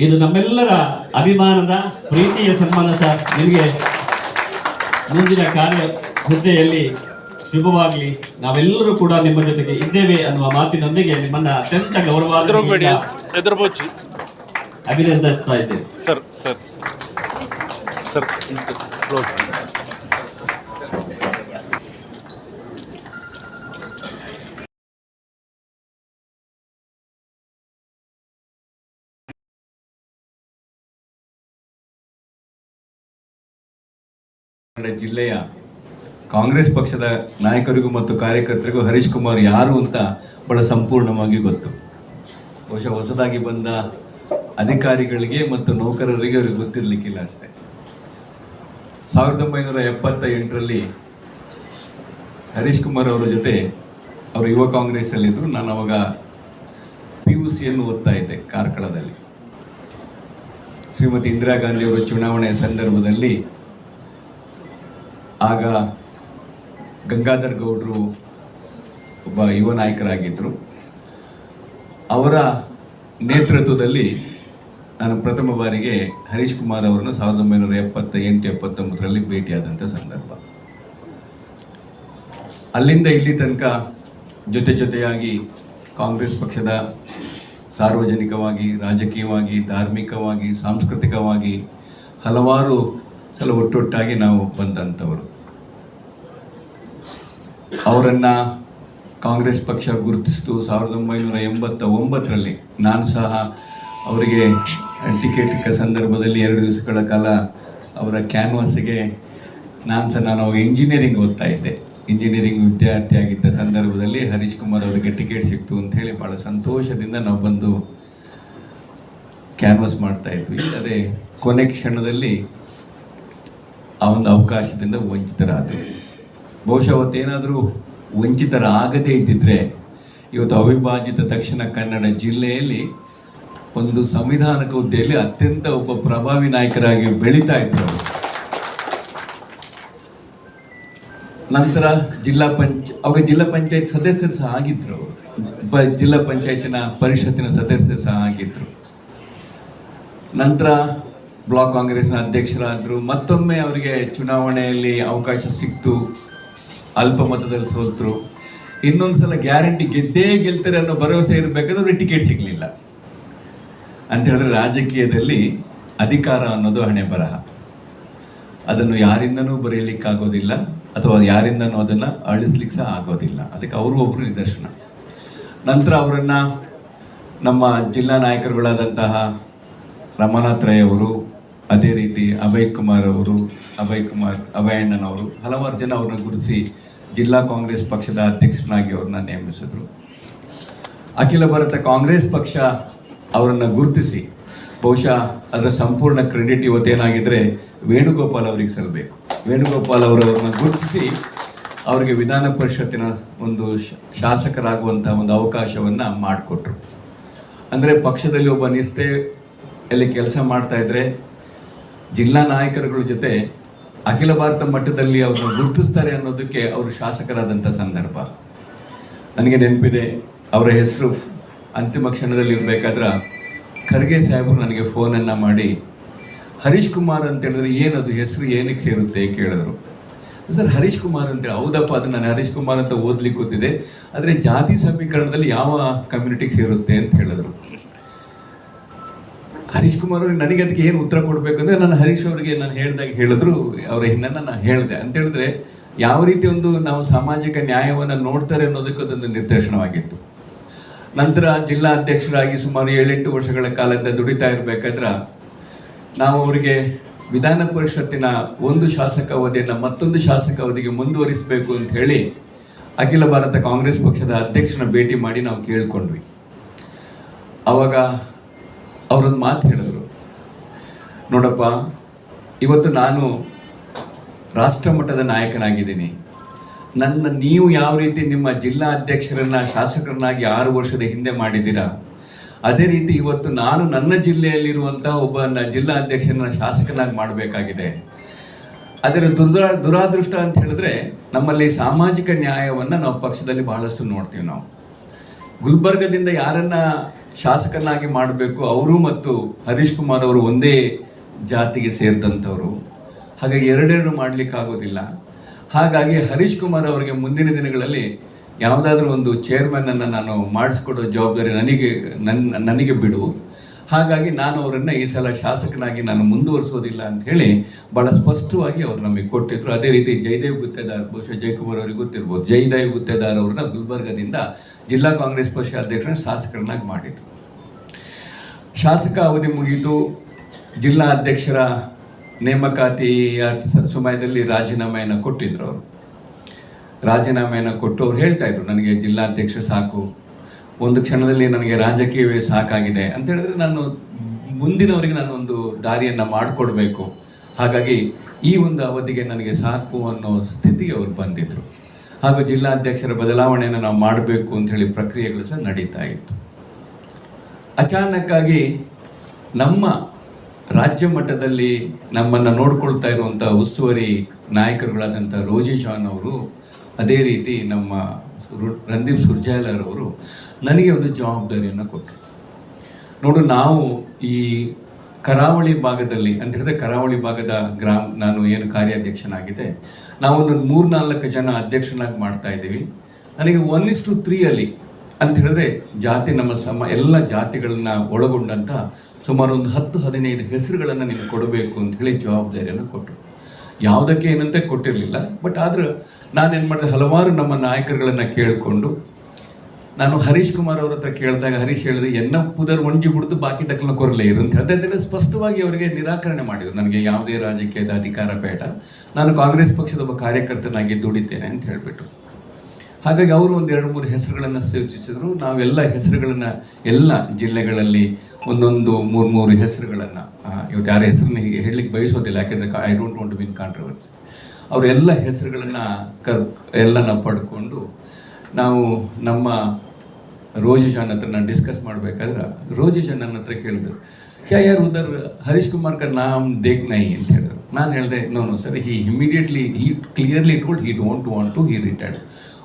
ಇದು ನಮ್ಮೆಲ್ಲರ ಅಭಿಮಾನದ ಪ್ರೀತಿಯ ಸನ್ಮಾನ ಸರ್. ನಿಮಗೆ ಮುಂದಿನ ಕಾರ್ಯ ಹುದ್ದೆಯಲ್ಲಿ ಶುಭವಾಗಲಿ. ನಾವೆಲ್ಲರೂ ಕೂಡ ನಿಮ್ಮ ಜೊತೆಗೆ ಇದ್ದೇವೆ ಅನ್ನುವ ಮಾತಿನೊಂದಿಗೆ ನಿಮ್ಮನ್ನ ಅತ್ಯಂತ ಗೌರವ ಅಭಿನಂದಿಸ್ತಾ ಇದ್ದೇವೆ ಸರ್ ಸರ್. ಸರ್ ಜಿಲ್ಲೆಯ ಕಾಂಗ್ರೆಸ್ ಪಕ್ಷದ ನಾಯಕರಿಗೂ ಮತ್ತು ಕಾರ್ಯಕರ್ತರಿಗೂ ಹರೀಶ್ ಕುಮಾರ್ ಯಾರು ಅಂತ ಬಹಳ ಸಂಪೂರ್ಣವಾಗಿ ಗೊತ್ತು. ಬಹುಶಃ ಹೊಸದಾಗಿ ಬಂದ ಅಧಿಕಾರಿಗಳಿಗೆ ಮತ್ತು ನೌಕರರಿಗೆ ಅವ್ರಿಗೆ ಗೊತ್ತಿರಲಿಕ್ಕಿಲ್ಲ ಅಷ್ಟೇ. ಸಾವಿರದ ಒಂಬೈನೂರ ಎಪ್ಪತ್ತ ಎಂಟರಲ್ಲಿ ಹರೀಶ್ ಕುಮಾರ್ ಅವರ ಜೊತೆ ಅವರು ಯುವ ಕಾಂಗ್ರೆಸ್ಸಲ್ಲಿದ್ದರು ನಾನು ಅವಾಗ ಪಿ ಯು ಸಿಯನ್ನು ಓದ್ತಾ ಇದ್ದೆ ಕಾರ್ಕಳದಲ್ಲಿ. ಶ್ರೀಮತಿ ಇಂದಿರಾ ಅವರ ಚುನಾವಣೆಯ ಸಂದರ್ಭದಲ್ಲಿ ಆಗ ಗಂಗಾಧರ್ ಗೌಡರು ಒಬ್ಬ ಯುವ ನಾಯಕರಾಗಿದ್ದರು ಅವರ ನೇತೃತ್ವದಲ್ಲಿ ನಾನು ಪ್ರಥಮ ಬಾರಿಗೆ ಹರೀಶ್ ಕುಮಾರ್ ಅವರನ್ನು ಸಾವಿರದ ಒಂಬೈನೂರ ಎಪ್ಪತ್ತ ಎಂಟು ಎಪ್ಪತ್ತೊಂಬತ್ತರಲ್ಲಿ ಭೇಟಿಯಾದಂಥ ಸಂದರ್ಭ. ಅಲ್ಲಿಂದ ಇಲ್ಲಿ ತನಕ ಜೊತೆ ಜೊತೆಯಾಗಿ ಕಾಂಗ್ರೆಸ್ ಪಕ್ಷದ ಸಾರ್ವಜನಿಕವಾಗಿ, ರಾಜಕೀಯವಾಗಿ, ಧಾರ್ಮಿಕವಾಗಿ, ಸಾಂಸ್ಕೃತಿಕವಾಗಿ ಹಲವಾರು ಸಲ ಒಟ್ಟೊಟ್ಟಾಗಿ ನಾವು ಬಂದಂಥವರು. ಅವರನ್ನು ಕಾಂಗ್ರೆಸ್ ಪಕ್ಷ ಗುರುತಿಸಿತು ಸಾವಿರದ ಒಂಬೈನೂರ ಎಂಬತ್ತ ಒಂಬತ್ತರಲ್ಲಿ ನಾನು ಸಹ ಅವರಿಗೆ ಟಿಕೆಟ್ ಸಂದರ್ಭದಲ್ಲಿ ಎರಡು ದಿವಸಗಳ ಕಾಲ ಅವರ ಕ್ಯಾನ್ವಾಸ್ಗೆ ನಾನು ಸಹ ನಾನು ಅವಾಗ ಇಂಜಿನಿಯರಿಂಗ್ ಓದ್ತಾ ಇದ್ದೆ. ಇಂಜಿನಿಯರಿಂಗ್ ವಿದ್ಯಾರ್ಥಿಯಾಗಿದ್ದ ಸಂದರ್ಭದಲ್ಲಿ ಹರೀಶ್ ಕುಮಾರ್ ಅವರಿಗೆ ಟಿಕೆಟ್ ಸಿಕ್ತು ಅಂತ ಹೇಳಿ ಭಾಳ ಸಂತೋಷದಿಂದ ನಾವು ಬಂದು ಕ್ಯಾನ್ವಾಸ್ ಮಾಡ್ತಾ ಇದ್ವಿ. ಇಲ್ಲದೆ ಕೊನೆ ಕ್ಷಣದಲ್ಲಿ ಆ ಒಂದು ಅವಕಾಶದಿಂದ ವಂಚಿತರಾದರು. ಬಹುಶಃ ಅವತ್ತೇನಾದರೂ ವಂಚಿತರಾಗದೇ ಇದ್ದಿದ್ರೆ ಇವತ್ತು ಅವಿಭಾಜಿತ ದಕ್ಷಿಣ ಕನ್ನಡ ಜಿಲ್ಲೆಯಲ್ಲಿ ಒಂದು ಸಂವಿಧಾನಕ ಹುದ್ದೆಯಲ್ಲಿ ಅತ್ಯಂತ ಒಬ್ಬ ಪ್ರಭಾವಿ ನಾಯಕರಾಗಿ ಬೆಳೀತಾ ಇದ್ರು ನಂತರ ಜಿಲ್ಲಾ ಪಂಚ, ಅವಾಗ ಜಿಲ್ಲಾ ಪಂಚಾಯತ್ ಸದಸ್ಯರು ಸಹ ಆಗಿದ್ರು ಜಿಲ್ಲಾ ಪಂಚಾಯತಿನ ಪರಿಷತ್ತಿನ ಸದಸ್ಯರು ಸಹ ಆಗಿದ್ರು. ನಂತರ ಬ್ಲಾಕ್ ಕಾಂಗ್ರೆಸ್ನ ಅಧ್ಯಕ್ಷರಾದರು. ಮತ್ತೊಮ್ಮೆ ಅವರಿಗೆ ಚುನಾವಣೆಯಲ್ಲಿ ಅವಕಾಶ ಸಿಕ್ತು. ಅಲ್ಪ ಮತದಲ್ಲಿ ಸೋತರು ಇನ್ನೊಂದು ಸಲ ಗ್ಯಾರಂಟಿ ಗೆದ್ದೇ ಗೆಲ್ತಾರೆ ಅನ್ನೋ ಭರವಸೆ ಇರಬೇಕಾದ್ರೆ ಅವ್ರಿಗೆ ಟಿಕೆಟ್ ಸಿಗಲಿಲ್ಲ. ಅಂತ ಹೇಳಿದ್ರೆ ರಾಜಕೀಯದಲ್ಲಿ ಅಧಿಕಾರ ಅನ್ನೋದು ಹಣೆ ಬರಹ. ಅದನ್ನು ಯಾರಿಂದನೂ ಬರೆಯಲಿಕ್ಕಾಗೋದಿಲ್ಲ, ಅಥವಾ ಯಾರಿಂದನೂ ಅದನ್ನು ಅಳಿಸ್ಲಿಕ್ಕೆ ಸಹ ಆಗೋದಿಲ್ಲ. ಅದಕ್ಕೆ ಅವರು ಒಬ್ಬರು ನಿದರ್ಶನ. ನಂತರ ಅವರನ್ನು ನಮ್ಮ ಜಿಲ್ಲಾ ನಾಯಕರುಗಳಾದಂತಹ ರಮನಾಥ್ ರೈ ಅವರು, ಅದೇ ರೀತಿ ಅಭಯ್ ಕುಮಾರ್ ಅವರು, ಅಭಯ್ ಕುಮಾರ್, ಅಭಯಣ್ಣನವರು ಹಲವಾರು ಜನ ಅವ್ರನ್ನ ಗುರುತಿಸಿ ಜಿಲ್ಲಾ ಕಾಂಗ್ರೆಸ್ ಪಕ್ಷದ ಅಧ್ಯಕ್ಷರನ್ನಾಗಿ ಅವ್ರನ್ನ ನೇಮಿಸಿದ್ರು. ಅಖಿಲ ಭಾರತ ಕಾಂಗ್ರೆಸ್ ಪಕ್ಷ ಅವರನ್ನು ಗುರುತಿಸಿ, ಬಹುಶಃ ಅದರ ಸಂಪೂರ್ಣ ಕ್ರೆಡಿಟ್ ಇವತ್ತೇನಾಗಿದ್ರೆ ವೇಣುಗೋಪಾಲ್ ಅವರಿಗೆ ಸಲ್ಲಬೇಕು ವೇಣುಗೋಪಾಲ್ ಅವರವ್ರನ್ನ ಗುರುತಿಸಿ ಅವರಿಗೆ ವಿಧಾನ ಪರಿಷತ್ತಿನ ಒಂದು ಶಾಸಕರಾಗುವಂಥ ಒಂದು ಅವಕಾಶವನ್ನು ಮಾಡಿಕೊಟ್ರು. ಅಂದರೆ ಪಕ್ಷದಲ್ಲಿ ಒಬ್ಬ ನಿಷ್ಠೆಯಲ್ಲಿ ಕೆಲಸ ಮಾಡ್ತಾ ಇದ್ರೆ ಜಿಲ್ಲಾ ನಾಯಕರುಗಳ ಜೊತೆ ಅಖಿಲ ಭಾರತ ಮಟ್ಟದಲ್ಲಿ ಅವರು ಗುರುತಿಸ್ತಾರೆ ಅನ್ನೋದಕ್ಕೆ ಅವರು ಶಾಸಕರಾದಂಥ ಸಂದರ್ಭ. ನನಗೆ ನೆನಪಿದೆ, ಅವರ ಹೆಸರು ಅಂತಿಮ ಕ್ಷಣದಲ್ಲಿ ಇರಬೇಕಾದ್ರೆ ಖರ್ಗೆ ಸಾಹೇಬರು ನನಗೆ ಫೋನನ್ನು ಮಾಡಿ, ಹರೀಶ್ ಕುಮಾರ್ ಅಂತ ಹೇಳಿದ್ರೆ ಏನದು, ಹೆಸರು ಏನಕ್ಕೆ ಸೇರುತ್ತೆ ಕೇಳಿದ್ರು. ಸರ್, ಹರೀಶ್ ಕುಮಾರ್ ಅಂತೇಳಿ ಹೌದಪ್ಪ, ಅದು ನಾನು ಹರೀಶ್ ಕುಮಾರ್ ಅಂತ ಓದ್ಲಿಕ್ಕೆ ಗೊತ್ತಿದೆ ಆದರೆ ಜಾತಿ ಸಮೀಕರಣದಲ್ಲಿ ಯಾವ ಕಮ್ಯುನಿಟಿಗೆ ಸೇರುತ್ತೆ ಅಂತ ಹೇಳಿದ್ರು. ಹರೀಶ್ ಕುಮಾರ್ ಅವ್ರಿಗೆ ನನಗೆ ಅದಕ್ಕೆ ಏನು ಉತ್ತರ ಕೊಡಬೇಕಂದ್ರೆ ನಾನು ಹರೀಶ್ ಅವರಿಗೆ ನಾನು ಹೇಳಿದಾಗ ಹೇಳಿದ್ರು, ಅವರ ಹಿಂದನ್ನು ನಾನು ಹೇಳಿದೆ. ಅಂತ ಹೇಳಿದ್ರೆ, ಯಾವ ರೀತಿ ಒಂದು ನಾವು ಸಾಮಾಜಿಕ ನ್ಯಾಯವನ್ನು ನೋಡ್ತಾರೆ ಅನ್ನೋದಕ್ಕೆ ಅದೊಂದು ನಿದರ್ಶನವಾಗಿತ್ತು ನಂತರ ಜಿಲ್ಲಾ ಅಧ್ಯಕ್ಷರಾಗಿ ಸುಮಾರು ಏಳೆಂಟು ವರ್ಷಗಳ ಕಾಲದಿಂದ ದುಡಿತಾ ಇರಬೇಕಾದ್ರೆ, ನಾವು ಅವರಿಗೆ ವಿಧಾನ ಪರಿಷತ್ತಿನ ಒಂದು ಶಾಸಕ ಅವಧಿಯನ್ನು ಮತ್ತೊಂದು ಶಾಸಕ ಅವಧಿಗೆ ಮುಂದುವರಿಸಬೇಕು ಅಂತ ಹೇಳಿ ಅಖಿಲ ಭಾರತ ಕಾಂಗ್ರೆಸ್ ಪಕ್ಷದ ಅಧ್ಯಕ್ಷನ ಭೇಟಿ ಮಾಡಿ ನಾವು ಕೇಳಿಕೊಂಡ್ವಿ. ಆವಾಗ ಅವರೊಂದು ಮಾತು ಹೇಳಿದ್ರು. ನೋಡಪ್ಪ, ಇವತ್ತು ನಾನು ರಾಷ್ಟ್ರ ಮಟ್ಟದ ನಾಯಕನಾಗಿದ್ದೀನಿ. ನನ್ನ ನೀವು ಯಾವ ರೀತಿ ನಿಮ್ಮ ಜಿಲ್ಲಾ ಅಧ್ಯಕ್ಷರನ್ನ, ಶಾಸಕರನ್ನಾಗಿ ಆರು ವರ್ಷದ ಹಿಂದೆ ಮಾಡಿದ್ದೀರಾ? ಅದೇ ರೀತಿ ಇವತ್ತು ನಾನು ನನ್ನ ಜಿಲ್ಲೆಯಲ್ಲಿರುವಂಥ ಒಬ್ಬ ಜಿಲ್ಲಾ ಅಧ್ಯಕ್ಷರನ್ನ ಶಾಸಕನಾಗಿ ಮಾಡಬೇಕಾಗಿದೆ. ಅದರ ದುರ್ದ, ದುರಾದೃಷ್ಟ ಅಂತ ಹೇಳಿದ್ರೆ ನಮ್ಮಲ್ಲಿ ಸಾಮಾಜಿಕ ನ್ಯಾಯವನ್ನು ನಾವು ಪಕ್ಷದಲ್ಲಿ ಬಹಳಷ್ಟು ನೋಡ್ತೀವಿ ನಾವು. ಗುಲ್ಬರ್ಗದಿಂದ ಯಾರನ್ನ ಶಾಸಕನಾಗಿ ಮಾಡಬೇಕು, ಅವರು ಮತ್ತು ಹರೀಶ್ ಕುಮಾರ್ ಅವರು ಒಂದೇ ಜಾತಿಗೆ ಸೇರಿದಂಥವರು. ಹಾಗಾಗಿ ಎರಡೆರಡು ಮಾಡಲಿಕ್ಕಾಗೋದಿಲ್ಲ ಹಾಗಾಗಿ ಹರೀಶ್ ಕುಮಾರ್ ಅವರಿಗೆ ಮುಂದಿನ ದಿನಗಳಲ್ಲಿ ಯಾವುದಾದ್ರೂ ಒಂದು ಚೇರ್ಮನನ್ನು ನಾನು ಮಾಡಿಸ್ಕೊಡೋ ಜವಾಬ್ದಾರಿ ನನಗೆ ನನ್ನ ನನಗೆ ಬಿಡು. ಹಾಗಾಗಿ ನಾನು ಅವರನ್ನು ಈ ಸಲ ಶಾಸಕನಾಗಿ ನಾನು ಮುಂದುವರಿಸೋದಿಲ್ಲ ಅಂತ ಹೇಳಿ ಭಾಳ ಸ್ಪಷ್ಟವಾಗಿ ಅವರು ನಮಗೆ ಕೊಟ್ಟಿದ್ರು. ಅದೇ ರೀತಿ ಜಯದೇವ್ ಗುತ್ತೇದಾರ್, ಬಹುಶಃ ಜಯಕುಮಾರ್ ಅವರಿಗೆ ಗೊತ್ತಿರ್ಬೋದು. ಜಯದೇವ್ ಗುತ್ತೇದಾರ್ ಅವ್ರನ್ನ ಗುಲ್ಬರ್ಗದಿಂದ ಜಿಲ್ಲಾ ಕಾಂಗ್ರೆಸ್ ಪಕ್ಷ ಅಧ್ಯಕ್ಷರ ಶಾಸಕರನ್ನಾಗಿ ಮಾಡಿದ್ರು. ಶಾಸಕ ಅವಧಿ ಮುಗಿದು ಜಿಲ್ಲಾ ಅಧ್ಯಕ್ಷರ ನೇಮಕಾತಿಯ ಸಮಯದಲ್ಲಿ ರಾಜೀನಾಮೆಯನ್ನು ಕೊಟ್ಟಿದ್ರು ಅವರು. ರಾಜೀನಾಮೆಯನ್ನು ಕೊಟ್ಟು ಅವ್ರು ಹೇಳ್ತಾ ಇದ್ರು, ನನಗೆ ಜಿಲ್ಲಾಧ್ಯಕ್ಷ ಸಾಕು. ಒಂದು ಕ್ಷಣದಲ್ಲಿ ನನಗೆ ರಾಜಕೀಯವೇ ಸಾಕಾಗಿದೆ ಅಂತ ಹೇಳಿದ್ರೆ ನಾನು ಮುಂದಿನವರಿಗೆ ನಾನು ಒಂದು ದಾರಿಯನ್ನು ಮಾಡಿಕೊಡ್ಬೇಕು. ಹಾಗಾಗಿ ಈ ಒಂದು ಅವಧಿಗೆ ನನಗೆ ಸಾಕು ಅನ್ನೋ ಸ್ಥಿತಿಗೆ ಅವರು ಬಂದಿದ್ರು. ಹಾಗೂ ಜಿಲ್ಲಾಧ್ಯಕ್ಷರ ಬದಲಾವಣೆಯನ್ನು ನಾವು ಮಾಡಬೇಕು ಅಂತ ಹೇಳಿ ಪ್ರಕ್ರಿಯೆಗಳು ಸಹ ನಡೀತಾ ಇತ್ತು. ಅಚಾನಕ್ಕಾಗಿ ನಮ್ಮ ರಾಜ್ಯ ಮಟ್ಟದಲ್ಲಿ ನಮ್ಮನ್ನು ನೋಡ್ಕೊಳ್ತಾ ಇರುವಂಥ ಉಸ್ತುವಾರಿ ನಾಯಕರುಗಳಾದಂಥ ರೋಜಿ ಜಾನ್ ಅವರು ಅದೇ ರೀತಿ ನಮ್ಮ ರಂದೀಪ್ ಸುರ್ಜಾಲರ್ ಅವರು ನನಗೆ ಒಂದು ಜವಾಬ್ದಾರಿಯನ್ನು ಕೊಟ್ಟರು ನೋಡು, ನಾವು ಈ ಕರಾವಳಿ ಭಾಗದಲ್ಲಿ, ಅಂತ ಹೇಳಿದ್ರೆ ಕರಾವಳಿ ಭಾಗದ ಗ್ರಾಮ, ನಾನು ಏನು ಕಾರ್ಯಾಧ್ಯಕ್ಷನಾಗಿದೆ ನಾವೊಂದು ಮೂರ್ನಾಲ್ಕು ಜನ ಅಧ್ಯಕ್ಷನಾಗಿ ಮಾಡ್ತಾ ಇದ್ದೀವಿ. ನನಗೆ ಒನ್ ಇಸ್ ಟು ತ್ರೀಯಲ್ಲಿ ಅಂತ ಹೇಳಿದ್ರೆ ಜಾತಿ, ನಮ್ಮ ಸಮ, ಎಲ್ಲ ಜಾತಿಗಳನ್ನ ಒಳಗೊಂಡಂಥ ಸುಮಾರು ಒಂದು ಹತ್ತು, ಹದಿನೈದು ಹೆಸರುಗಳನ್ನು ನೀವು ಕೊಡಬೇಕು ಅಂತ ಹೇಳಿ ಜವಾಬ್ದಾರಿಯನ್ನು ಕೊಟ್ಟರು ಯಾವುದಕ್ಕೆ ಏನಂತ ಕೊಟ್ಟಿರಲಿಲ್ಲ. ಬಟ್ ಆದ್ರೆ ನಾನೇನು ಮಾಡಿದೆ, ಹಲವಾರು ನಮ್ಮ ನಾಯಕರುಗಳನ್ನು ಕೇಳಿಕೊಂಡು, ನಾನು ಹರೀಶ್ ಕುಮಾರ್ ಅವ್ರ ಹತ್ರ ಕೇಳಿದಾಗ, ಹರೀಶ್ ಹೇಳಿದ್ರೆ, ಎನ್ನ ಪುದರ್ ಒಂಜಿ ಬಿಡ್ದು ಬಾಕಿ ತಕ್ಕನ ಕೊರಲೆ ಇರು ಅಂತ ಹೇಳಿದೆ. ಸ್ಪಷ್ಟವಾಗಿ ಅವರಿಗೆ ನಿರಾಕರಣೆ ಮಾಡಿದರು. ನನಗೆ ಯಾವುದೇ ರಾಜಕೀಯದ ಅಧಿಕಾರ ಬೇಡ. ನಾನು ಕಾಂಗ್ರೆಸ್ ಪಕ್ಷದ ಒಬ್ಬ ಕಾರ್ಯಕರ್ತನಾಗಿ ದುಡಿತೇನೆ ಅಂತ ಹೇಳಿಬಿಟ್ಟು ಹಾಗಾಗಿ ಅವರು ಒಂದು ಎರಡು ಮೂರು ಹೆಸರುಗಳನ್ನು ಸೂಚಿಸಿದ್ರು ನಾವೆಲ್ಲ ಹೆಸರುಗಳನ್ನು ಎಲ್ಲ ಜಿಲ್ಲೆಗಳಲ್ಲಿ ಒಂದೊಂದು ಮೂರು ಮೂರು ಹೆಸರುಗಳನ್ನು ಇವತ್ತು ಯಾರ ಹೆಸರನ್ನ ಹೀಗೆ ಹೇಳಲಿಕ್ಕೆ ಬಯಸೋದಿಲ್ಲ. ಯಾಕೆಂದರೆ I don't want to be in controversy ಅವರೆಲ್ಲ ಹೆಸರುಗಳನ್ನು ಕರ್, ಎಲ್ಲನ ಪಡ್ಕೊಂಡು ನಾವು ನಮ್ಮ ರೋಜಿಶಾನ್ ಹತ್ರ ಡಿಸ್ಕಸ್ ಮಾಡಬೇಕಾದ್ರೆ ರೋಜಿಶನ್ ನನ್ನ ಹತ್ರ ಕೇಳಿದ್ರು, ಕ್ಯಾ ಯಾರು ಉದರ್ ಹರೀಶ್ ಕುಮಾರ್ ಕರ್ನಾಮ್ ನಾಮ್ ದೇಗ್ ನೈ? ಅಂತ ಹೇಳಿದ್ರು. ನಾನು ಹೇಳಿದೆ, no no, sir he immediately he clearly told he don't want to he retired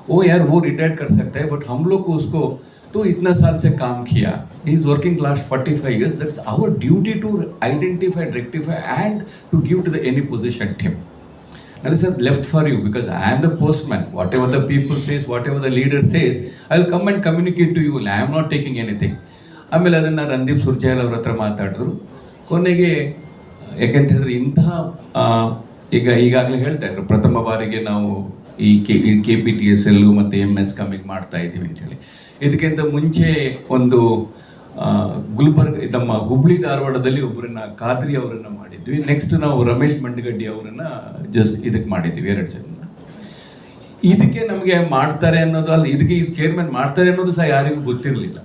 ओ यार वो रिटायर्ड कर सकता है बट हम लोग को उसको तो इतना साल से काम किया he is working last 45 years that's our duty to identify rectify and to give to the any position team Now, sir, left for you because I am the postman. Whatever the people says, whatever the leader says, I will come and communicate to you. I am not taking anything. ಆಮೇಲೆ ಅದನ್ನು ರಂದೀಪ್ ಸುರ್ಜೇಲ್ ಅವ್ರ ಹತ್ರ ಮಾತಾಡಿದ್ರು ಕೊನೆಗೆ ಯಾಕೆಂತ ಹೇಳಿದ್ರೆ ಇಂತಹ ಆ, ಈಗ ಈಗಾಗಲೇ ಹೇಳ್ತಾ ಇದ್ರು ಪ್ರಥಮ ಬಾರಿಗೆ ನಾವು ಈ K K P T S ಎಲ್ಲು ಮತ್ತು ಎಂ ಎಸ್ ಕಮ್ಮಿಗೆ ಮಾಡ್ತಾ ಇದ್ದೀವಿ ಅಂತೇಳಿ. ಇದಕ್ಕಿಂತ ಮುಂಚೆ ಒಂದು ಗುಲ್ಬರ್ಗ, ನಮ್ಮ ಹುಬ್ಳಿ ಧಾರವಾಡದಲ್ಲಿ ಒಬ್ಬರನ್ನ ಖಾದ್ರಿ ಅವರನ್ನು ಮಾಡಿದ್ವಿ. ನೆಕ್ಸ್ಟ್ ನಾವು ರಮೇಶ್ ಮಂಡಗಡ್ಡಿ ಅವರನ್ನ ಜಸ್ಟ್ ಇದಕ್ಕೆ ಮಾಡಿದ್ವಿ ಎರಡು ಜನ ಇದಕ್ಕೆ ನಮಗೆ ಮಾಡ್ತಾರೆ ಅನ್ನೋದು ಅಲ್ಲ, ಇದಕ್ಕೆ ಈ ಚೇರ್ಮನ್ ಮಾಡ್ತಾರೆ ಅನ್ನೋದು ಸಹ ಯಾರಿಗೂ ಗೊತ್ತಿರಲಿಲ್ಲ.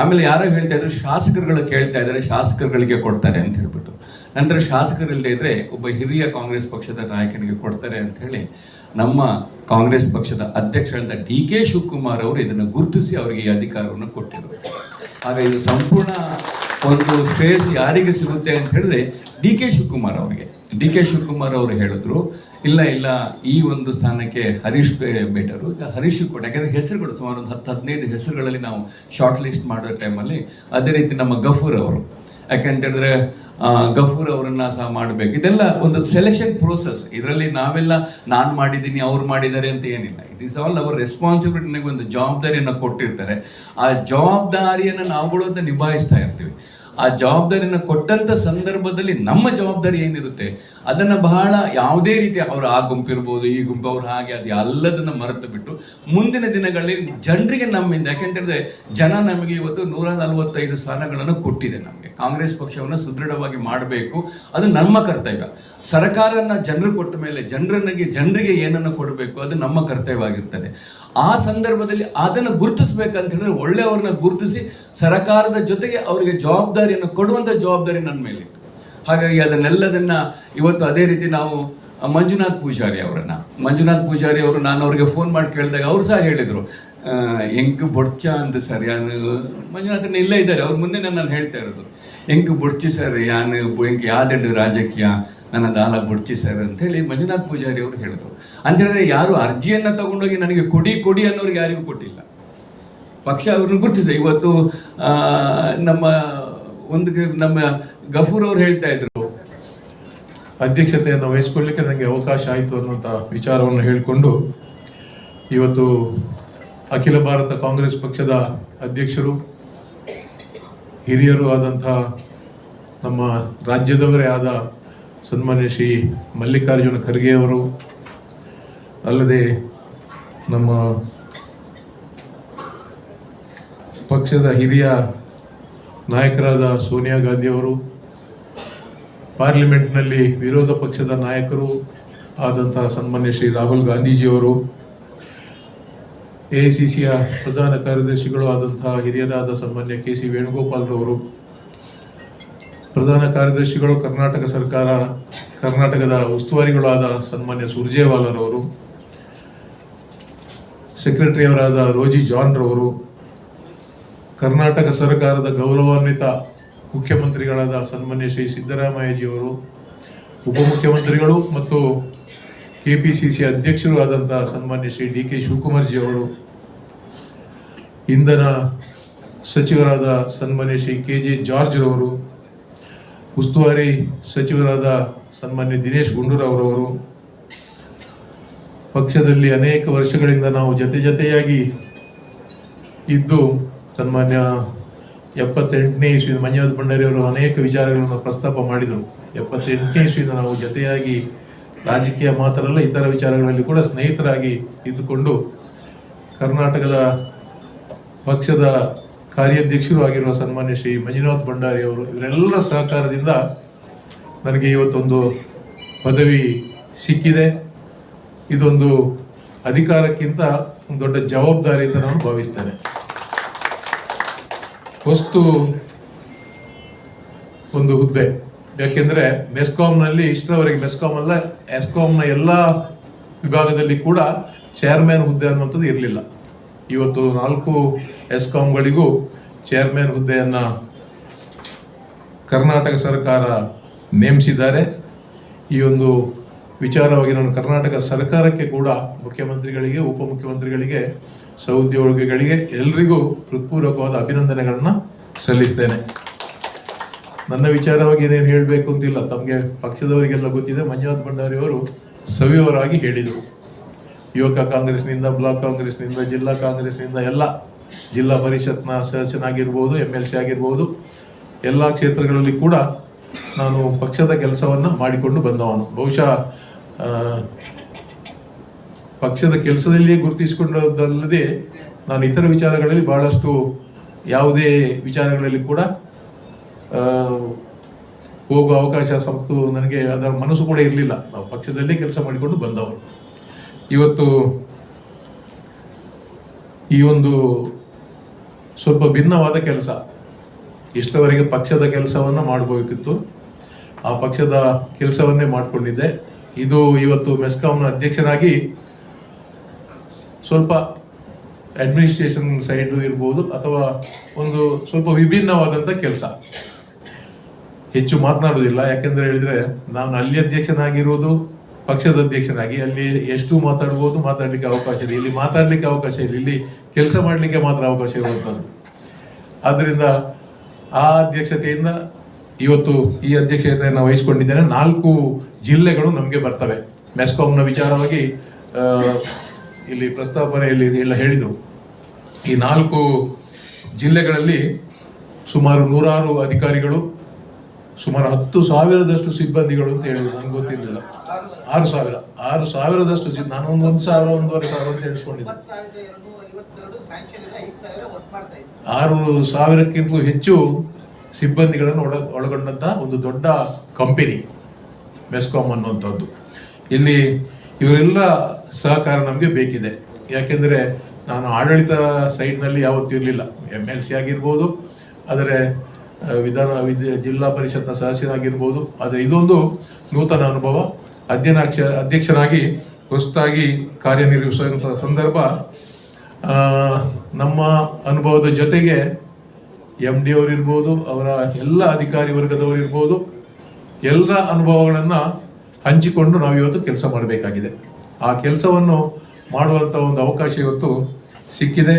ಆಮೇಲೆ ಯಾರೋ ಹೇಳ್ತಾ ಇದ್ರು, ಶಾಸಕರುಗಳು ಕೇಳ್ತಾ ಇದ್ದಾರೆ, ಶಾಸಕರುಗಳಿಗೆ ಕೊಡ್ತಾರೆ ಅಂತ ಹೇಳ್ಬಿಟ್ಟು. ನಂತರ ಶಾಸಕರಿಲ್ಲದೆ ಇದ್ದರೆ ಒಬ್ಬ ಹಿರಿಯ ಕಾಂಗ್ರೆಸ್ ಪಕ್ಷದ ನಾಯಕನಿಗೆ ಕೊಡ್ತಾರೆ ಅಂತ ಹೇಳಿ ನಮ್ಮ ಕಾಂಗ್ರೆಸ್ ಪಕ್ಷದ ಅಧ್ಯಕ್ಷರಾದ ಡಿ ಕೆ ಶಿವಕುಮಾರ್ ಅವರು ಇದನ್ನು ಗುರುತಿಸಿ ಅವರಿಗೆ ಈ ಅಧಿಕಾರವನ್ನು ಕೊಟ್ಟಿದ್ರು. ಆಗ ಇದು ಸಂಪೂರ್ಣ ಒಂದು ಶ್ರೇಯಸ್ ಯಾರಿಗೆ ಸಿಗುತ್ತೆ ಅಂತ ಹೇಳಿದ್ರೆ ಡಿ ಕೆ ಶಿವಕುಮಾರ್ ಅವರಿಗೆ. ಡಿ ಕೆ ಶಿವಕುಮಾರ್ ಅವರು ಹೇಳಿದ್ರು, ಇಲ್ಲ ಇಲ್ಲ, ಈ ಒಂದು ಸ್ಥಾನಕ್ಕೆ ಹರೀಶ್ ಬೇಟರು. ಈಗ ಹರೀಶ್ ಕೂಡ ಯಾಕಂದ್ರೆ ಹೆಸರುಗಳು ಸುಮಾರು ಒಂದು ಹತ್ತು, ಹದಿನೈದು ಹೆಸರುಗಳಲ್ಲಿ ನಾವು ಶಾರ್ಟ್ ಲಿಸ್ಟ್ ಮಾಡೋ ಟೈಮಲ್ಲಿ ಅದೇ ರೀತಿ ನಮ್ಮ ಗಫೂರ್ ಅವರು. ಯಾಕೆಂತ ಹೇಳಿದ್ರೆ ಗಫೂರ್ ಅವರನ್ನ ಸಹ ಮಾಡಬೇಕು. ಇದೆಲ್ಲ ಒಂದು ಸೆಲೆಕ್ಷನ್ ಪ್ರೋಸೆಸ್ ಇದರಲ್ಲಿ ನಾವೆಲ್ಲ ನಾನು ಮಾಡಿದ್ದೀನಿ, ಅವ್ರು ಮಾಡಿದ್ದಾರೆ ಅಂತ ಏನಿಲ್ಲ. It is all our responsibility ನನಗೆ ಒಂದು ಜವಾಬ್ದಾರಿಯನ್ನು ಕೊಟ್ಟಿರ್ತಾರೆ. ಆ ಜವಾಬ್ದಾರಿಯನ್ನು ನಾವುಗಳು ಅಂತ ನಿಭಾಯಿಸ್ತಾ ಇರ್ತೀವಿ. ಆ ಜವಾಬ್ದಾರಿಯನ್ನು ಕೊಟ್ಟಂತ ಸಂದರ್ಭದಲ್ಲಿ ನಮ್ಮ ಜವಾಬ್ದಾರಿ ಏನಿರುತ್ತೆ? ಅದನ್ನು ಬಹಳ ಯಾವುದೇ ರೀತಿ ಅವರು ಆ ಗುಂಪಿರ್ಬೋದು, ಈ ಗುಂಪು ಅವ್ರು ಹಾಗೆ, ಅದು ಎಲ್ಲದನ್ನ ಮರೆತು ಬಿಟ್ಟು ಮುಂದಿನ ದಿನಗಳಲ್ಲಿ ಜನರಿಗೆ ನಮ್ಮಿಂದ, ಯಾಕೆಂತ ಹೇಳಿದ್ರೆ ಜನ ನಮಗೆ ಇವತ್ತು ನೂರ ನಲವತ್ತೈದು ಸ್ಥಾನಗಳನ್ನು ಕೊಟ್ಟಿದೆ ನಮಗೆ. ಕಾಂಗ್ರೆಸ್ ಪಕ್ಷವನ್ನು ಸುದೃಢವಾಗಿ ಮಾಡಬೇಕು, ಅದು ನಮ್ಮ ಕರ್ತವ್ಯ. ಸರ್ಕಾರನ ಜನರು ಕೊಟ್ಟ ಮೇಲೆ ಜನರನಿಗೆ ಜನರಿಗೆ ಏನನ್ನು ಕೊಡಬೇಕು, ಅದು ನಮ್ಮ ಕರ್ತವ್ಯವಾಗಿರ್ತದೆ. ಆ ಸಂದರ್ಭದಲ್ಲಿ ಅದನ್ನು ಗುರುತಿಸ್ಬೇಕಂತ ಹೇಳಿದ್ರೆ ಒಳ್ಳೆಯವ್ರನ್ನ ಗುರುತಿಸಿ, ಸರ್ಕಾರದ ಜೊತೆಗೆ ಅವರಿಗೆ ಜವಾಬ್ದಾರಿಯನ್ನು ಕೊಡುವಂಥ ಜವಾಬ್ದಾರಿ ನನ್ನ ಮೇಲಿತ್ತು ಹಾಗಾಗಿ ಅದನ್ನೆಲ್ಲದನ್ನ ಇವತ್ತು ಅದೇ ರೀತಿ ನಾವು ಮಂಜುನಾಥ್ ಪೂಜಾರಿ ಅವರನ್ನ, ಮಂಜುನಾಥ್ ಪೂಜಾರಿ ಅವರು ನಾನು ಅವ್ರಿಗೆ ಫೋನ್ ಮಾಡಿ ಕೇಳಿದಾಗ ಅವರು ಸಹ ಹೇಳಿದರು ಎಂಕ್ ಬೊಡ್ಚ ಅಂತ ಸರ್ ಯಾನು? ಮಂಜುನಾಥನ ಇಲ್ಲೇ ಇದ್ದಾರೆ, ಅವ್ರ ಮುಂದೆ ನಾನು ಹೇಳ್ತಾ ಇರೋದು ಎಂಕ್ ಬೊಡ್ಚಿ ಸರ್ ಯಾನು? ಎಂಕ್ ಯಾದೆಂಡು ರಾಜಕೀಯ? ನನ್ನ ದಾಲ ಬೊಡ್ಚಿ ಸರ್ ಅಂತ ಹೇಳಿ ಮಂಜುನಾಥ್ ಪೂಜಾರಿ ಅವರು ಹೇಳಿದ್ರು. ಅಂತ ಹೇಳಿದ್ರೆ ಯಾರು ಅರ್ಜಿಯನ್ನು ತಗೊಂಡೋಗಿ ನನಗೆ ಕೊಡಿ ಕೊಡಿ ಅನ್ನೋರಿಗೆ ಯಾರಿಗೂ ಕೊಟ್ಟಿಲ್ಲ. ಪಕ್ಷ ಅವ್ರನ್ನ ಗುರುತಿಸಿದೆ. ಇವತ್ತು ನಮ್ಮ ಒಂದು ನಮ್ಮ ಗಫೂರ್ ಅವ್ರು ಹೇಳ್ತಾ ಇದ್ರು, ಅಧ್ಯಕ್ಷತೆಯನ್ನು ವಹಿಸ್ಕೊಳ್ಳಿಕ್ಕೆ ನನಗೆ ಅವಕಾಶ ಆಯಿತು ಅನ್ನುವಂಥ ವಿಚಾರವನ್ನು ಹೇಳಿಕೊಂಡು, ಇವತ್ತು ಅಖಿಲ ಭಾರತ ಕಾಂಗ್ರೆಸ್ ಪಕ್ಷದ ಅಧ್ಯಕ್ಷರು, ಹಿರಿಯರು ಆದಂಥ ನಮ್ಮ ರಾಜ್ಯದವರೇ ಆದ ಸನ್ಮಾನ್ಯ ಶ್ರೀ ಮಲ್ಲಿಕಾರ್ಜುನ ಖರ್ಗೆಯವರು ಅಲ್ಲದೆ ನಮ್ಮ ಪಕ್ಷದ ಹಿರಿಯ ನಾಯಕರಾದ ಸೋನಿಯಾ ಗಾಂಧಿಯವರು ಪಾರ್ಲಿಮೆಂಟ್ನಲ್ಲಿ ವಿರೋಧ ಪಕ್ಷದ ನಾಯಕರು ಆದಂತಹ ಸನ್ಮಾನ್ಯ ಶ್ರೀ ರಾಹುಲ್ ಗಾಂಧೀಜಿಯವರು ಎ ಐ ಸಿ ಸಿಯ ಪ್ರಧಾನ ಕಾರ್ಯದರ್ಶಿಗಳು ಆದಂತಹ ಹಿರಿಯರಾದ ಸನ್ಮಾನ್ಯ ಕೆ ಸಿ ವೇಣುಗೋಪಾಲ್ರವರು ಪ್ರಧಾನ ಕಾರ್ಯದರ್ಶಿಗಳು ಕರ್ನಾಟಕ ಸರ್ಕಾರ, ಕರ್ನಾಟಕದ ಉಸ್ತುವಾರಿಗಳಾದ ಸನ್ಮಾನ್ಯ ಸುರ್ಜೇವಾಲರವರು, ಸೆಕ್ರೆಟರಿಯವರಾದ ರೋಜಿ ಜಾನ್ರವರು ಕರ್ನಾಟಕ ಸರ್ಕಾರದ ಗೌರವಾನ್ವಿತ ಮುಖ್ಯಮಂತ್ರಿಗಳಾದ ಸನ್ಮಾನ್ಯ ಶ್ರೀ ಸಿದ್ದರಾಮಯ್ಯಜಿಯವರು, ಉಪಮುಖ್ಯಮಂತ್ರಿಗಳು ಮತ್ತು ಕೆ ಪಿ ಸಿ ಸಿ ಅಧ್ಯಕ್ಷರು ಆದಂಥ ಸನ್ಮಾನ್ಯ ಶ್ರೀ ಡಿ ಕೆ ಶಿವಕುಮಾರ್ಜಿಯವರು, ಇಂಧನ ಸಚಿವರಾದ ಸನ್ಮಾನ್ಯ ಶ್ರೀ ಕೆ ಜೆ ಜಾರ್ಜ್ರವರು, ಉಸ್ತುವಾರಿ ಸಚಿವರಾದ ಸನ್ಮಾನ್ಯ ದಿನೇಶ್ ಗುಂಡೂರಾವ್ರವರು. ಪಕ್ಷದಲ್ಲಿ ಅನೇಕ ವರ್ಷಗಳಿಂದ ನಾವು ಜೊತೆ ಜೊತೆಯಾಗಿ ಇದ್ದು ಸನ್ಮಾನ್ಯ ಎಪ್ಪತ್ತೆಂಟನೇ ಇಸ್ವಿದ ಮಂಜುನಾಥ ಭಂಡಾರಿಯವರು ಅನೇಕ ವಿಚಾರಗಳನ್ನು ಪ್ರಸ್ತಾಪ ಮಾಡಿದರು. ಎಪ್ಪತ್ತೆಂಟನೇ ಇಸ್ವಿದ ನಾವು ಜೊತೆಯಾಗಿ ರಾಜಕೀಯ ಮಾತ್ರ ಅಲ್ಲ ಇತರ ವಿಚಾರಗಳಲ್ಲಿ ಕೂಡ ಸ್ನೇಹಿತರಾಗಿ ಇದ್ದುಕೊಂಡು ಕರ್ನಾಟಕದ ಪಕ್ಷದ ಕಾರ್ಯಾಧ್ಯಕ್ಷರು ಆಗಿರುವ ಸನ್ಮಾನ್ಯ ಶ್ರೀ ಮಂಜುನಾಥ್ ಭಂಡಾರಿ ಅವರು ಇವರೆಲ್ಲರ ಸಹಕಾರದಿಂದ ನನಗೆ ಇವತ್ತೊಂದು ಪದವಿ ಸಿಕ್ಕಿದೆ. ಇದೊಂದು ಅಧಿಕಾರಕ್ಕಿಂತ ಒಂದು ದೊಡ್ಡ ಜವಾಬ್ದಾರಿ ಅಂತ ನಾನು ಭಾವಿಸ್ತೇನೆ. ವಸ್ತು ಒಂದು ಹುದ್ದೆ. ಯಾಕೆಂದ್ರೆ ಮೆಸ್ಕಾಂನಲ್ಲಿ, ಇಷ್ಟರವರೆಗೆ ಮೆಸ್ಕಾಂ ಅಲ್ಲ ಎಸ್ಕಾಮ್ನ ಎಲ್ಲ ವಿಭಾಗದಲ್ಲಿ ಕೂಡ ಚೇರ್ಮನ್ ಹುದ್ದೆ ಅನ್ನುವಂಥದ್ದು ಇರಲಿಲ್ಲ. ಇವತ್ತು ನಾಲ್ಕು ಎಸ್ಕಾಂಗಳಿಗೂ ಚೇರ್ಮನ್ ಹುದ್ದೆಯನ್ನು ಕರ್ನಾಟಕ ಸರ್ಕಾರ ನೇಮಿಸಿದ್ದಾರೆ. ಈ ಒಂದು ವಿಚಾರವಾಗಿ ನಾನು ಕರ್ನಾಟಕ ಸರ್ಕಾರಕ್ಕೆ ಕೂಡ ಮುಖ್ಯಮಂತ್ರಿಗಳಿಗೆ, ಉಪಮುಖ್ಯಮಂತ್ರಿಗಳಿಗೆ ಸಹೋದ್ಯೋಗಿಗಳಿಗೆ ಎಲ್ರಿಗೂ ಹೃತ್ಪೂರ್ವಕವಾದ ಅಭಿನಂದನೆಗಳನ್ನು ಸಲ್ಲಿಸ್ತೇನೆ. ನನ್ನ ವಿಚಾರವಾಗಿ ಏನೇನು ಹೇಳಬೇಕು ಅಂತಿಲ್ಲ. ತಮಗೆ ಪಕ್ಷದವರಿಗೆಲ್ಲ ಗೊತ್ತಿದೆ. ಮಂಜುನಾಥ್ ಭಂಡಾರಿ ಅವರು ಸವಿಯವರಾಗಿ ಹೇಳಿದರು. ಯುವಕ ಕಾಂಗ್ರೆಸ್ನಿಂದ, ಬ್ಲಾಕ್ ಕಾಂಗ್ರೆಸ್ನಿಂದ, ಜಿಲ್ಲಾ ಕಾಂಗ್ರೆಸ್ನಿಂದ ಎಲ್ಲ ಜಿಲ್ಲಾ ಪರಿಷತ್ನ ಸದಸ್ಯನಾಗಿರ್ಬೋದು ಎಂ ಎಲ್ ಸಿ ಆಗಿರ್ಬೋದು, ಎಲ್ಲ ಕ್ಷೇತ್ರಗಳಲ್ಲಿ ಕೂಡ ನಾನು ಪಕ್ಷದ ಕೆಲಸವನ್ನು ಮಾಡಿಕೊಂಡು ಬಂದವನು. ಬಹುಶಃ ಪಕ್ಷದ ಕೆಲಸದಲ್ಲಿಯೇ ಗುರುತಿಸಿಕೊಂಡದ್ದಲ್ಲದೆ ನಾನು ಇತರ ವಿಚಾರಗಳಲ್ಲಿ ಬಹಳಷ್ಟು ಯಾವುದೇ ವಿಚಾರಗಳಲ್ಲಿ ಕೂಡ ಹೋಗುವ ಅವಕಾಶ ಸಂತು ನನಗೆ ಅದರ ಮನಸ್ಸು ಕೂಡ ಇರಲಿಲ್ಲ. ನಾವು ಪಕ್ಷದಲ್ಲೇ ಕೆಲಸ ಮಾಡಿಕೊಂಡು ಬಂದವರು. ಇವತ್ತು ಈ ಒಂದು ಸ್ವಲ್ಪ ಭಿನ್ನವಾದ ಕೆಲಸ. ಇಷ್ಟವರೆಗೆ ಪಕ್ಷದ ಕೆಲಸವನ್ನು ಮಾಡಬೇಕಿತ್ತು ಆ ಪಕ್ಷದ ಕೆಲಸವನ್ನೇ ಮಾಡಿಕೊಂಡಿದ್ದೆ. ಇದು ಇವತ್ತು ಮೆಸ್ಕಾಂನ ಅಧ್ಯಕ್ಷನಾಗಿ ಸ್ವಲ್ಪ ಅಡ್ಮಿನಿಸ್ಟ್ರೇಷನ್ ಸೈಡ್ ಇರ್ಬೋದು ಅಥವಾ ಒಂದು ಸ್ವಲ್ಪ ವಿಭಿನ್ನವಾದಂಥ ಕೆಲಸ. ಹೆಚ್ಚು ಮಾತನಾಡೋದಿಲ್ಲ, ಯಾಕೆಂದ್ರೆ ಹೇಳಿದ್ರೆ ನಾನು ಅಲ್ಲಿ ಅಧ್ಯಕ್ಷನಾಗಿರೋದು, ಪಕ್ಷದ ಅಧ್ಯಕ್ಷನಾಗಿ, ಅಲ್ಲಿ ಎಷ್ಟು ಮಾತಾಡ್ಬೋದು ಮಾತಾಡಲಿಕ್ಕೆ ಅವಕಾಶ ಇದೆ ಇಲ್ಲಿ ಮಾತಾಡಲಿಕ್ಕೆ ಅವಕಾಶ ಇಲ್ಲ. ಇಲ್ಲಿ ಕೆಲಸ ಮಾಡಲಿಕ್ಕೆ ಮಾತ್ರ ಅವಕಾಶ ಇರುವಂಥದ್ದು ಆದ್ದರಿಂದ ಆ ಅಧ್ಯಕ್ಷತೆಯಿಂದ ಇವತ್ತು ಈ ಅಧ್ಯಕ್ಷತೆಯನ್ನು ವಹಿಸ್ಕೊಂಡಿದ್ದೇನೆ. ನಾಲ್ಕು ಜಿಲ್ಲೆಗಳು ನಮಗೆ ಬರ್ತವೆ. ಮೆಸ್ಕಾಂನ ವಿಚಾರವಾಗಿ ಇಲ್ಲಿ ಪ್ರಸ್ತಾಪನೆಯಲ್ಲಿ ಎಲ್ಲ ಹೇಳಿದರು. ಈ ನಾಲ್ಕು ಜಿಲ್ಲೆಗಳಲ್ಲಿ ಸುಮಾರು ನೂರಾರು ಅಧಿಕಾರಿಗಳು, ಸುಮಾರು ಹತ್ತು ಸಾವಿರದಷ್ಟು ಸಿಬ್ಬಂದಿಗಳು ಅಂತ ಹೇಳಿದ್ರು. ನನಗೆ ಗೊತ್ತಿರಲಿಲ್ಲ. ಆರು ಸಾವಿರ. ಆರು ಸಾವಿರದಷ್ಟು ಜಿ- ನಾನು ಒಂದು ಒಂದು ಸಾವಿರ, ಒಂದೂವರೆ ಸಾವಿರ ಅಂತ ಎಣಿಸ್ಕೊಂಡಿದ್ದೆ. ಆರು ಸಾವಿರಕ್ಕಿಂತಲೂ ಹೆಚ್ಚು ಸಿಬ್ಬಂದಿಗಳನ್ನು ಒಳ, ಒಳಗೊಂಡಂತಹ ಒಂದು ದೊಡ್ಡ ಕಂಪೆನಿ ಮೆಸ್ಕಾಮ್ ಅನ್ನುವಂಥದ್ದು. ಇಲ್ಲಿ ಇವರೆಲ್ಲ ಸಹಕಾರ ನಮಗೆ ಬೇಕಿದೆ. ಯಾಕೆಂದರೆ ನಾನು ಆಡಳಿತ ಸೈಡ್ನಲ್ಲಿ ಯಾವತ್ತೂ ಇರಲಿಲ್ಲ. ಎಂ ಎಲ್ ಸಿ ಆಗಿರ್ಬೋದು, ಆದರೆ ವಿಧಾನ ವಿದ್ಯ ಜಿಲ್ಲಾ ಪರಿಷತ್ನ ಸದಸ್ಯನಾಗಿರ್ಬೋದು. ಆದರೆ ಇದೊಂದು ನೂತನ ಅನುಭವ. ಅಧ್ಯಯನಾಕ್ಷ ಅಧ್ಯಕ್ಷರಾಗಿ ಹೊಸದಾಗಿ ಕಾರ್ಯನಿರ್ವಹಿಸುವಂಥ ಸಂದರ್ಭ. ನಮ್ಮ ಅನುಭವದ ಜೊತೆಗೆ ಎಂ ಡಿ ಅವರಿರ್ಬೋದು ಅವರ ಎಲ್ಲ ಅಧಿಕಾರಿ ವರ್ಗದವರಿರ್ಬೋದು ಎಲ್ಲ ಅನುಭವಗಳನ್ನು ಹಂಚಿಕೊಂಡು ನಾವು ಇವತ್ತು ಕೆಲಸ ಮಾಡಬೇಕಾಗಿದೆ. ಆ ಕೆಲಸವನ್ನು ಮಾಡುವಂಥ ಒಂದು ಅವಕಾಶ ಇವತ್ತು ಸಿಕ್ಕಿದೆ.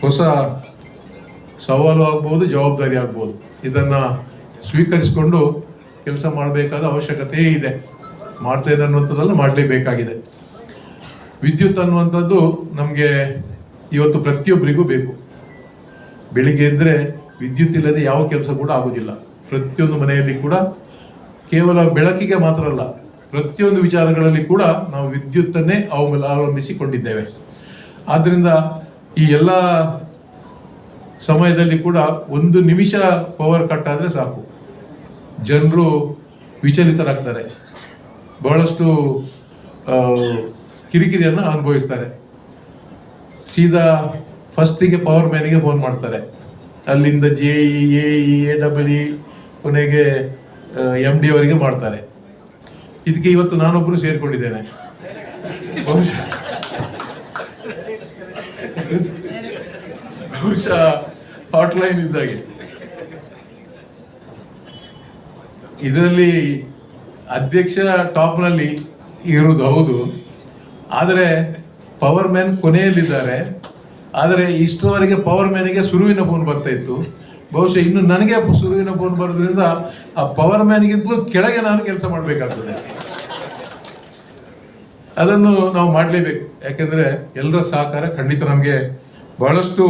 ಹೊಸ ಸವಾಲು ಆಗ್ಬೋದು, ಜವಾಬ್ದಾರಿ ಆಗ್ಬೋದು. ಇದನ್ನು ಸ್ವೀಕರಿಸಿಕೊಂಡು ಕೆಲಸ ಮಾಡಬೇಕಾದ ಅವಶ್ಯಕತೆ ಇದೆ. ಮಾಡ್ತೇನೆ ಅನ್ನುವಂಥದ್ದೆಲ್ಲ ಮಾಡಲೇಬೇಕಾಗಿದೆ. ವಿದ್ಯುತ್ ಅನ್ನುವಂಥದ್ದು ನಮಗೆ ಇವತ್ತು ಪ್ರತಿಯೊಬ್ಬರಿಗೂ ಬೇಕು. ಬೆಳಿಗ್ಗೆ ಇದ್ದರೆ ವಿದ್ಯುತ್ ಇಲ್ಲದೆ ಯಾವ ಕೆಲಸ ಕೂಡ ಆಗೋದಿಲ್ಲ. ಪ್ರತಿಯೊಂದು ಮನೆಯಲ್ಲಿ ಕೂಡ ಕೇವಲ ಬೆಳಕಿಗೆ ಮಾತ್ರ ಅಲ್ಲ ಪ್ರತಿಯೊಂದು ವಿಚಾರಗಳಲ್ಲಿ ಕೂಡ ನಾವು ವಿದ್ಯುತ್ತನ್ನೇ ಅವಲ ಅವಲಂಬಿಸಿಕೊಂಡಿದ್ದೇವೆ. ಆದ್ದರಿಂದ ಈ ಎಲ್ಲ ಸಮಯದಲ್ಲಿ ಕೂಡ ಒಂದು ನಿಮಿಷ ಪವರ್ ಕಟ್ ಆದರೆ ಸಾಕು. ಜನರು ವಿಚಲಿತರಾಗ್ತಾರೆ. ಬಹಳಷ್ಟು ಕಿರಿಕಿರಿಯನ್ನು ಅನುಭವಿಸ್ತಾರೆ. ಸೀದಾ ಫಸ್ಟಿಗೆ ಪವರ್ ಮ್ಯಾನಿಗೆ ಫೋನ್ ಮಾಡ್ತಾರೆ. ಅಲ್ಲಿಂದ J E A double E ಕೊನೆಗೆ ಎಂ ಡಿ ಅವರಿಗೆ ಮಾಡ್ತಾರೆ. ಇದಕ್ಕೆ ಇವತ್ತು ನಾನೊಬ್ಬರು ಸೇರಿಕೊಂಡಿದ್ದೇನೆ. ಬಹುಶಃ ಹಾಟ್ಲೈನ್ ಇದ್ದಾಗೆ. ಇದರಲ್ಲಿ ಅಧ್ಯಕ್ಷ ಟಾಪ್ನಲ್ಲಿ ಇರುವುದು ಹೌದು. ಆದರೆ ಪವರ್ ಮ್ಯಾನ್ ಕೊನೆಯಲ್ಲಿದ್ದಾರೆ. ಆದರೆ ಇಷ್ಟರವರೆಗೆ ಪವರ್ ಮ್ಯಾನಿಗೆ ಸುರುವಿನ ಫೋನ್ ಬರ್ತಾ ಇತ್ತು. ಬಹುಶಃ ಇನ್ನು ನನಗೆ ಸುರುವಿನ ಫೋನ್ ಬರೋದ್ರಿಂದ ಆ ಪವರ್ ಮ್ಯಾನ್ಗಿಂತಲೂ ಕೆಳಗೆ ನಾನು ಕೆಲಸ ಮಾಡಬೇಕಾಗ್ತದೆ. ಅದನ್ನು ನಾವು ಮಾಡಲೇಬೇಕು. ಯಾಕೆಂದರೆ ಎಲ್ಲರ ಸಹಕಾರ ಖಂಡಿತ ನಮಗೆ ಬಹಳಷ್ಟು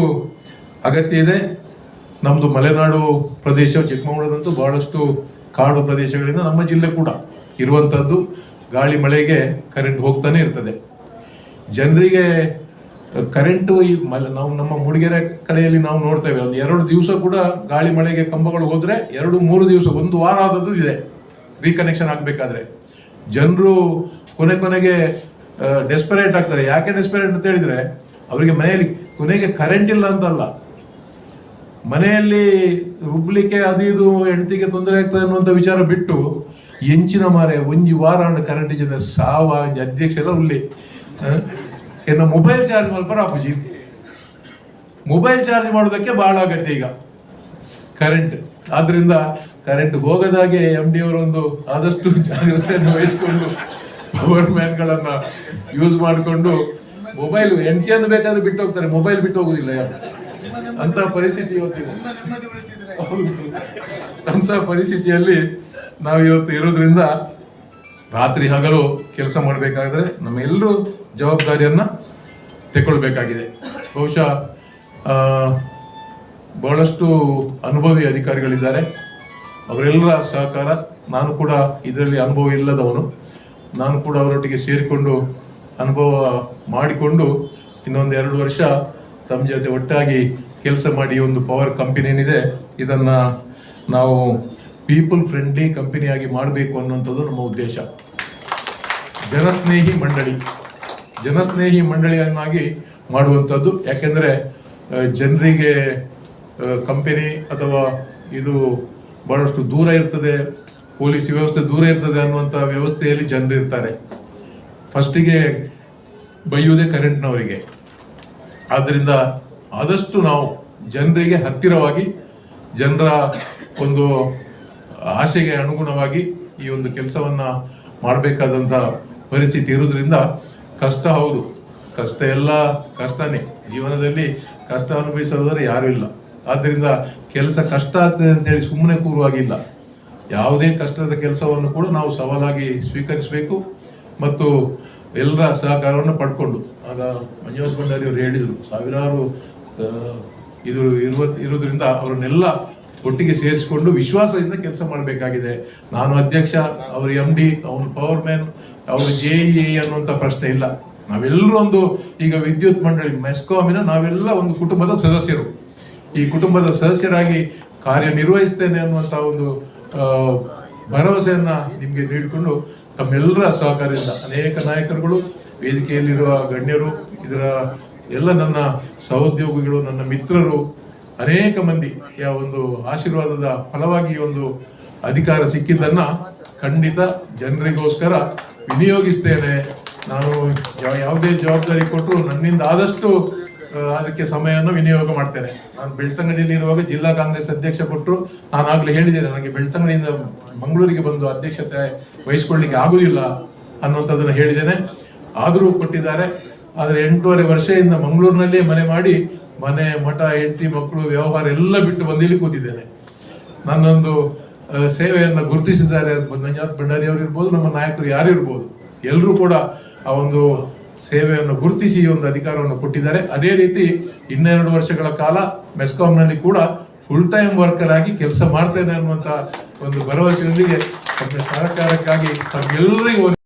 ಅಗತ್ಯ ಇದೆ. ನಮ್ಮದು ಮಲೆನಾಡು ಪ್ರದೇಶ ಚಿಕ್ಕಮಗಳೂರಂತೂ ಬಹಳಷ್ಟು ಕಾಡು ಪ್ರದೇಶಗಳಿಂದ ನಮ್ಮ ಜಿಲ್ಲೆ ಕೂಡ ಇರುವಂಥದ್ದು ಗಾಳಿ ಮಳೆಗೆ ಕರೆಂಟ್ ಹೋಗ್ತಾನೆ ಇರ್ತದೆ. ಜನರಿಗೆ ಕರೆಂಟು ಈ ಮಲೆ, ನಾವು ನಮ್ಮ ಮೂಡಿಗೆರೆ ಕಡೆಯಲ್ಲಿ ನಾವು ನೋಡ್ತೇವೆ. ಒಂದು ಎರಡು ದಿವಸ ಕೂಡ ಗಾಳಿ ಮಳೆಗೆ ಕಂಬಗಳು ಹೋದರೆ ಎರಡು ಮೂರು ದಿವಸ, ಒಂದು ವಾರ ಆದದ್ದು ಇದೆ. ರೀಕನೆಕ್ಷನ್ ಆಗಬೇಕಾದ್ರೆ. ಜನರು ಕೊನೆ ಕೊನೆಗೆ ಡೆಸ್ಪರೇಟ್ ಆಗ್ತಾರೆ. ಯಾಕೆ ಡೆಸ್ಪರೇಟ್ ಅಂತ ಹೇಳಿದ್ರೆ, ಅವರಿಗೆ ಮನೆಯಲ್ಲಿ, ಕೊನೆಗೆ ಕರೆಂಟ್ ಇಲ್ಲ ಅಂತಲ್ಲ. ಮನೆಯಲ್ಲಿ ರುಬ್ಲಿಕ್ಕೆ ಅದು ಇದು ಹೆಂಡತಿಗೆ ತೊಂದರೆ ಆಗ್ತದೆ ಅನ್ನುವಂಥ ವಿಚಾರ ಬಿಟ್ಟು, ಎಂಚಿನ ಮಾರೆ, ಒಂಜಿ ವಾರ ಅಂಡ್ ಕರೆಂಟ್ ಜೊತೆ ಸಾವ ಅಧ್ಯಕ್ಷ ಎಲ್ಲ ಉಳ್ಳಿ ಇನ್ನು ಮೊಬೈಲ್ ಚಾರ್ಜ್ ಮಲ್ಪರ ಅಪ್ಪುಜಿ. ಮೊಬೈಲ್ ಚಾರ್ಜ್ ಮಾಡೋದಕ್ಕೆ ಭಾಳ ಆಗತ್ತೆ ಈಗ. ಕರೆಂಟ್ ಆದ್ರಿಂದ ಕರೆಂಟ್ ಹೋಗದಾಗೆ ಎಂ ಡಿ ಅವರೊಂದು ಆದಷ್ಟು ಜಾಗ್ರತೆಯನ್ನು ವಹಿಸಿಕೊಂಡು ಪವರ್ ಮ್ಯಾನ್ಗಳನ್ನ ಯೂಸ್ ಮಾಡಿಕೊಂಡು ಮೊಬೈಲ್ ಹೆಂಡತಿಯನ್ನು ಬೇಕಾದ್ರೆ ಬಿಟ್ಟು ಹೋಗ್ತಾರೆ. ಮೊಬೈಲ್ ಬಿಟ್ಟು ಹೋಗುದಿಲ್ಲ ಯಾರು? ಅಂತ ಪರಿಸ್ಥಿತಿ ಇವತ್ತಿದೆ ಹೌದು. ಅಂತ ಪರಿಸ್ಥಿತಿಯಲ್ಲಿ ನಾವು ಇವತ್ತು ಇರೋದ್ರಿಂದ ರಾತ್ರಿ ಹಗಲು ಕೆಲಸ ಮಾಡಬೇಕಾದ್ರೆ ನಮ್ಮೆಲ್ಲರೂ ಜವಾಬ್ದಾರಿಯನ್ನ ತಗೊಳ್ಬೇಕಾಗಿದೆ ಬಹುಶಃ ಬಹಳಷ್ಟು ಅನುಭವಿ ಅಧಿಕಾರಿಗಳಿದ್ದಾರೆ. ಅವರೆಲ್ಲರ ಸಹಕಾರ ನಾನು ಕೂಡ ಇದರಲ್ಲಿ ಅನುಭವ ಇಲ್ಲದವನು. ನಾನು ಕೂಡ ಅವರೊಟ್ಟಿಗೆ ಸೇರಿಕೊಂಡು ಅನುಭವ ಮಾಡಿಕೊಂಡು ಇನ್ನೊಂದು ಎರಡು ವರ್ಷ ತಮ್ಮ ಜೊತೆ ಒಟ್ಟಾಗಿ ಕೆಲಸ ಮಾಡಿ ಒಂದು ಪವರ್ ಕಂಪನಿ ಏನಿದೆ, ಇದನ್ನು ನಾವು ಪೀಪಲ್ ಫ್ರೆಂಡ್ಲಿ ಕಂಪನಿಯಾಗಿ ಮಾಡಬೇಕು ಅನ್ನುವಂಥದ್ದು ನಮ್ಮ ಉದ್ದೇಶ. ಜನಸ್ನೇಹಿ ಮಂಡಳಿ. ಜನಸ್ನೇಹಿ ಮಂಡಳಿಯನ್ನಾಗಿ ಮಾಡುವಂಥದ್ದು, ಯಾಕೆಂದರೆ ಜನರಿಗೆ ಕಂಪೆನಿ ಅಥವಾ ಇದು ಭಾಳಷ್ಟು ದೂರ ಇರ್ತದೆ. ಪೊಲೀಸ್ ವ್ಯವಸ್ಥೆ ದೂರ ಇರ್ತದೆ ಅನ್ನುವಂಥ ವ್ಯವಸ್ಥೆಯಲ್ಲಿ ಜನರಿರ್ತಾರೆ ಫಸ್ಟಿಗೆ ಬೈಯುವುದೇ ಕರೆಂಟ್ನವರಿಗೆ. ಆದ್ದರಿಂದ ಆದಷ್ಟು ನಾವು ಜನರಿಗೆ ಹತ್ತಿರವಾಗಿ, ಜನರ ಒಂದು ಆಸೆಗೆ ಅನುಗುಣವಾಗಿ ಈ ಒಂದು ಕೆಲಸವನ್ನ ಮಾಡಬೇಕಾದಂಥ ಪರಿಸ್ಥಿತಿ ಇರೋದ್ರಿಂದ ಕಷ್ಟ ಹೌದು. ಕಷ್ಟ ಎಲ್ಲ ಕಷ್ಟನೇ. ಜೀವನದಲ್ಲಿ ಕಷ್ಟ ಅನುಭವಿಸೋದ್ರೆ ಯಾರೂ ಇಲ್ಲ. ಆದ್ದರಿಂದ ಕೆಲಸ ಕಷ್ಟ ಆಗ್ತದೆ ಅಂತೇಳಿ ಸುಮ್ಮನೆ ಕೂರುವಾಗಿಲ್ಲ. ಯಾವುದೇ ಕಷ್ಟದ ಕೆಲಸವನ್ನು ಕೂಡ ನಾವು ಸವಾಲಾಗಿ ಸ್ವೀಕರಿಸಬೇಕು ಮತ್ತು ಎಲ್ಲರ ಸಹಕಾರವನ್ನು ಪಡ್ಕೊಂಡು. ಆಗ ಮಂಜುನಾಥ್ ಭಂಡಾರಿ ಅವರು ಹೇಳಿದರು, ಸಾವಿರಾರು ಇದು ಇರುವ ಇರೋದ್ರಿಂದ ಅವರನ್ನೆಲ್ಲ ಒಟ್ಟಿಗೆ ಸೇರಿಸಿಕೊಂಡು ವಿಶ್ವಾಸದಿಂದ ಕೆಲಸ ಮಾಡಬೇಕಾಗಿದೆ. ನಾನು ಅಧ್ಯಕ್ಷ, ಅವರು ಎಂ ಡಿ ಅವನು ಪವರ್ ಮ್ಯಾನ್ ಅವರು ಜೆ ಇ ಅನ್ನುವಂಥ ಪ್ರಶ್ನೆ ಇಲ್ಲ. ನಾವೆಲ್ಲರೂ ಒಂದು ಈಗ ವಿದ್ಯುತ್ ಮಂಡಳಿ, ಮೆಸ್ಕಾಮಿನ ನಾವೆಲ್ಲ ಒಂದು ಕುಟುಂಬದ ಸದಸ್ಯರು. ಈ ಕುಟುಂಬದ ಸದಸ್ಯರಾಗಿ ಕಾರ್ಯನಿರ್ವಹಿಸ್ತೇನೆ ಅನ್ನುವಂಥ ಒಂದು ಭರವಸೆಯನ್ನ ನಿಮಗೆ ನೀಡಿಕೊಂಡು ತಮ್ಮೆಲ್ಲರ ಸಹಕಾರದಿಂದ ಅನೇಕ ನಾಯಕರುಗಳು, ವೇದಿಕೆಯಲ್ಲಿರುವ ಗಣ್ಯರು, ಇದರ ಎಲ್ಲ ನನ್ನ ಸಹೋದ್ಯೋಗಿಗಳು, ನನ್ನ ಮಿತ್ರರು, ಅನೇಕ ಮಂದಿ ಯಾವ ಒಂದು ಆಶೀರ್ವಾದದ ಫಲವಾಗಿ ಒಂದು ಅಧಿಕಾರ ಸಿಕ್ಕಿದ್ದನ್ನು ಖಂಡಿತ ಜನರಿಗೋಸ್ಕರ ವಿನಿಯೋಗಿಸ್ತೇನೆ. ನಾನು ಯಾವ- ಯಾವುದೇ ಜವಾಬ್ದಾರಿ ಕೊಟ್ಟರು ನನ್ನಿಂದ ಆದಷ್ಟು ಅದಕ್ಕೆ ಸಮಯವನ್ನು ವಿನಿಯೋಗ ಮಾಡ್ತೇನೆ. ನಾನು ಬೆಳ್ತಂಗಡಿಯಲ್ಲಿ ಇರುವಾಗ ಜಿಲ್ಲಾ ಕಾಂಗ್ರೆಸ್ ಅಧ್ಯಕ್ಷ ಕೊಟ್ಟರು. ನಾನು ಆಗಲೇ ಹೇಳಿದ್ದೇನೆ, ನನಗೆ ಬೆಳ್ತಂಗಡಿಯಿಂದ ಮಂಗಳೂರಿಗೆ ಬಂದು ಅಧ್ಯಕ್ಷತೆ ವಹಿಸ್ಕೊಳ್ಳಿಕ್ಕೆ ಆಗುವುದಿಲ್ಲ ಅನ್ನುವಂಥದ್ದನ್ನು ಹೇಳಿದ್ದೇನೆ. ಆದರೂ ಕೊಟ್ಟಿದ್ದಾರೆ. ಆದರೆ ಎಂಟೂವರೆ ವರ್ಷದಿಂದ ಮಂಗಳೂರಿನಲ್ಲೇ ಮನೆ ಮಾಡಿ ಮನೆ, ಮಠ, ಹೆಂಡತಿ, ಮಕ್ಕಳು, ವ್ಯವಹಾರ ಎಲ್ಲ ಬಿಟ್ಟು ಬಂದು ಇಲ್ಲಿ ಕೂತಿದ್ದೇನೆ. ನನ್ನೊಂದು ಸೇವೆಯನ್ನು ಗುರುತಿಸಿದ್ದಾರೆ. ಮಂಜುನಾಥ್ ಭಂಡಾರಿ ಅವರು ಇರ್ಬೋದು, ನಮ್ಮ ನಾಯಕರು ಯಾರು ಇರ್ಬೋದು, ಎಲ್ಲರೂ ಕೂಡ ಆ ಒಂದು ಸೇವೆಯನ್ನು ಗುರುತಿಸಿ ಒಂದು ಅಧಿಕಾರವನ್ನು ಕೊಟ್ಟಿದ್ದಾರೆ. ಅದೇ ರೀತಿ ಇನ್ನೆರಡು ವರ್ಷಗಳ ಕಾಲ ಮೆಸ್ಕಾಂನಲ್ಲಿ ಕೂಡ ಫುಲ್ ಟೈಮ್ ವರ್ಕರ್ ಆಗಿ ಕೆಲಸ ಮಾಡ್ತೇನೆ ಅನ್ನುವಂಥ ಒಂದು ಭರವಸೆಯೊಂದಿಗೆ ತಮ್ಮ ಸರ್ಕಾರಕ್ಕಾಗಿ ತಮ್ಮೆಲ್ಲರಿಗೂ